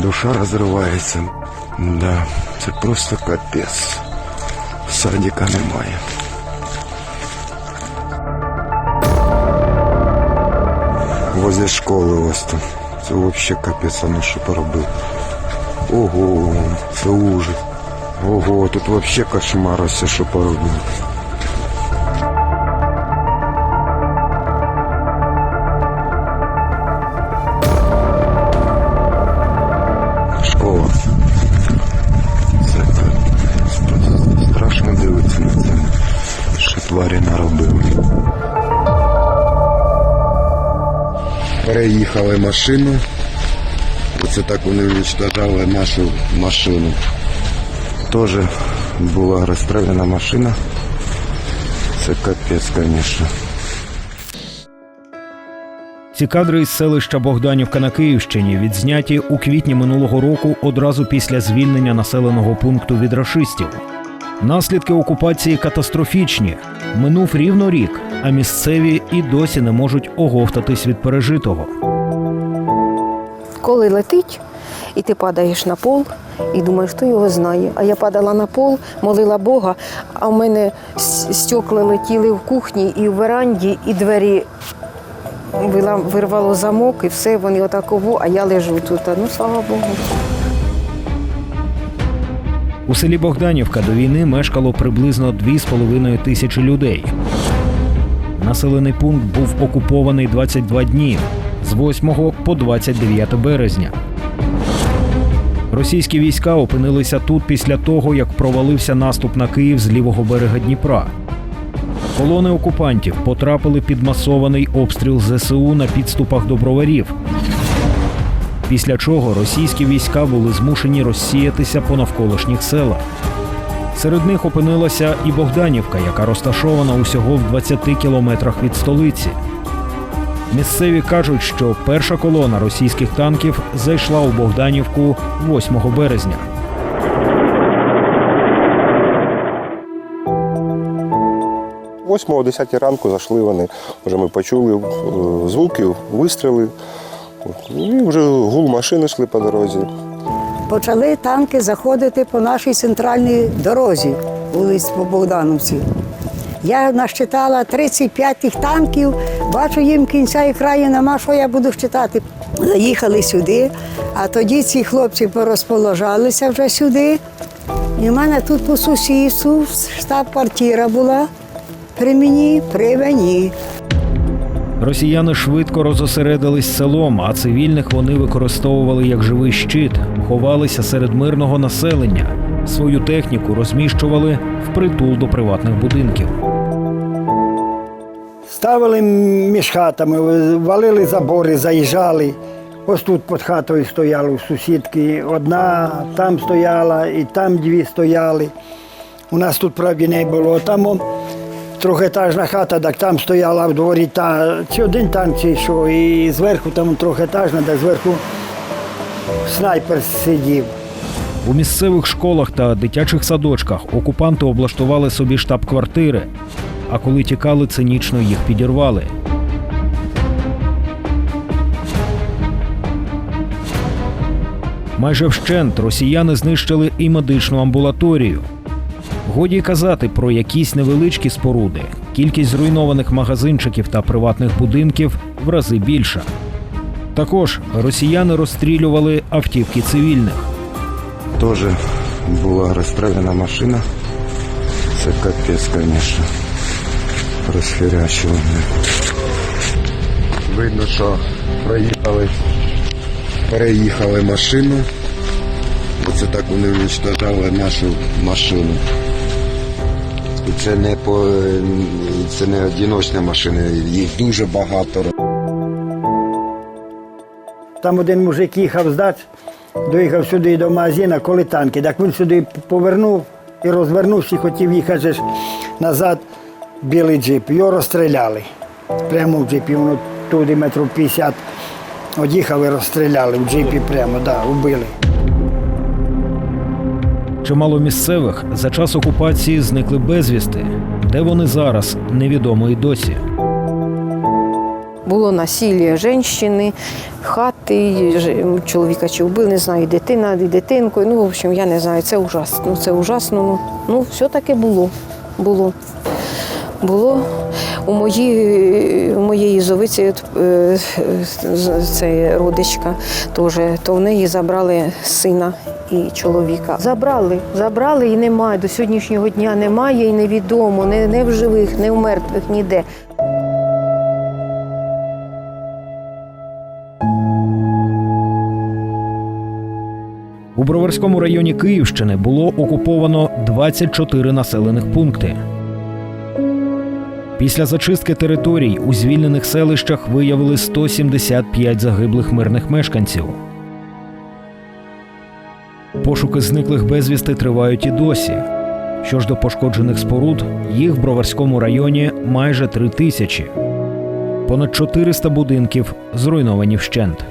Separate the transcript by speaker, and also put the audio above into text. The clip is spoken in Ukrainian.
Speaker 1: душа розривається. Да, це просто капець. Садика немає. Возле школи ось там. Це взагалі капець, а ну що поробив. Ого, це ужас. Ого, тут взагалі кошмар ось що поробив. Тварі наробили. Переїхали машину. Оце так вони уничтожали нашу машину. Теж була розстріляна машина. Це капець, звісно.
Speaker 2: Ці кадри із селища Богданівка на Київщині відзняті у квітні минулого року одразу після звільнення населеного пункту від рашистів. Наслідки окупації катастрофічні. Минув рівно рік, а місцеві і досі не можуть оговтатись від пережитого.
Speaker 3: Коли летить, і ти падаєш на пол, і думаєш, хто його знає. А я падала на пол, молила Бога, а в мене стекла летіли в кухні і в веранді, і двері вирвало замок, і все, вони отаково, а я лежу тут. Ну, слава Богу.
Speaker 2: У селі Богданівка до війни мешкало приблизно 2,5 тисячі людей. Населений пункт був окупований 22 дні з 8 по 29 березня. Російські війська опинилися тут після того, як провалився наступ на Київ з лівого берега Дніпра. Колони окупантів потрапили під масований обстріл ЗСУ на підступах до броварів. Після чого російські війська були змушені розсіятися по навколишніх селах. Серед них опинилася і Богданівка, яка розташована усього в 20 кілометрах від столиці. Місцеві кажуть, що перша колона російських танків зайшла у Богданівку 8 березня.
Speaker 4: Восьмого, о 10 ранку зайшли вони. Вже ми почули е, звуки, вистріли. І вже гул машини йшли по дорозі.
Speaker 5: Почали танки заходити по нашій центральній дорозі, вулиць по Богдановці. Я насчитала 35 тих танків, бачу їм кінця і краю нема, що я буду щитати. Заїхали сюди, а тоді ці хлопці порозположалися вже сюди. І в мене тут по сусідству штаб-квартира була при мені, при мені.
Speaker 2: Росіяни швидко розосередились селом, а цивільних вони використовували як живий щит, ховалися серед мирного населення. Свою техніку розміщували впритул до приватних будинків.
Speaker 6: Ставили між хатами, валили забори, заїжджали. Ось тут під хатою стояли сусідки. Одна там стояла, і там дві стояли. У нас тут правді не було. Там трьохетажна хата, так там стояла в дворі та чи один танк, чи що, і зверху там трьохетажна, так зверху снайпер сидів.
Speaker 2: У місцевих школах та дитячих садочках окупанти облаштували собі штаб-квартири, а коли тікали, цинічно їх підірвали. Майже вщент росіяни знищили і медичну амбулаторію. Годі казати про якісь невеличкі споруди. Кількість зруйнованих магазинчиків та приватних будинків в рази більша. Також росіяни розстрілювали автівки цивільних.
Speaker 1: Теж була розстріляна машина. Це капець, звісно. Розхерячили. Видно, що проїхали, переїхали машину. Оце так вони уничтожали нашу машину. Це не по це не одиночна машина, їх дуже багато.
Speaker 6: Там один мужик їхав з дач, доїхав сюди до магазину, коли танки. Так він сюди повернув і розвернувся, і хотів їхати назад білий джип. Його розстріляли. Прямо в джипі, воно туди метрів 50 од'їхав і розстріляли в джипі прямо, да, вбили.
Speaker 2: Чимало місцевих за час окупації зникли безвісти. Де вони зараз, невідомо й досі.
Speaker 3: Було насилля жінки, хати, чоловіка чи вбили, не знаю, дитина, і дитинкою. Ну, в общем, я не знаю, це ужасно. Ну, це ужасно. Ну, все таки було. Було. Було у моїй, у моєї зовиці е, з- це родичка теж, то в неї забрали сина і чоловіка. Забрали, забрали і немає. До сьогоднішнього дня немає і невідомо, не, не в живих, не в мертвих, ніде.
Speaker 2: У Броварському районі Київщини було окуповано 24 населених пункти. Після зачистки територій у звільнених селищах виявили 175 загиблих мирних мешканців. Пошуки зниклих безвісти тривають і досі. Що ж до пошкоджених споруд, їх в Броварському районі майже три тисячі. Понад 400 будинків зруйновані вщент.